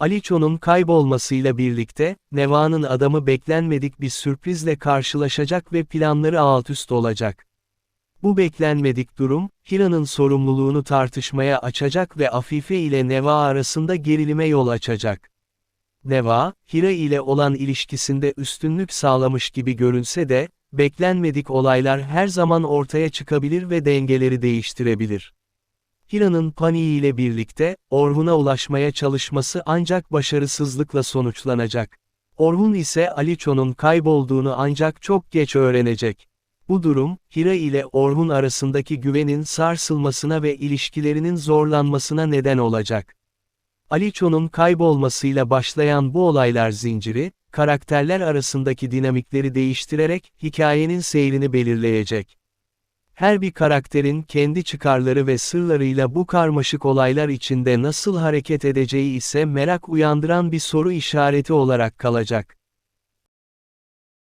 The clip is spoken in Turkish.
Aliço'nun kaybolmasıyla birlikte, Neva'nın adamı beklenmedik bir sürprizle karşılaşacak ve planları altüst olacak. Bu beklenmedik durum, Hira'nın sorumluluğunu tartışmaya açacak ve Afife ile Neva arasında gerilime yol açacak. Neva, Hira ile olan ilişkisinde üstünlük sağlamış gibi görünse de, beklenmedik olaylar her zaman ortaya çıkabilir ve dengeleri değiştirebilir. Hira'nın paniğiyle birlikte, Orhun'a ulaşmaya çalışması ancak başarısızlıkla sonuçlanacak. Orhun ise Aliço'nun kaybolduğunu ancak çok geç öğrenecek. Bu durum, Hira ile Orhun arasındaki güvenin sarsılmasına ve ilişkilerinin zorlanmasına neden olacak. Aliço'nun kaybolmasıyla başlayan bu olaylar zinciri, karakterler arasındaki dinamikleri değiştirerek hikayenin seyrini belirleyecek. Her bir karakterin kendi çıkarları ve sırlarıyla bu karmaşık olaylar içinde nasıl hareket edeceği ise merak uyandıran bir soru işareti olarak kalacak.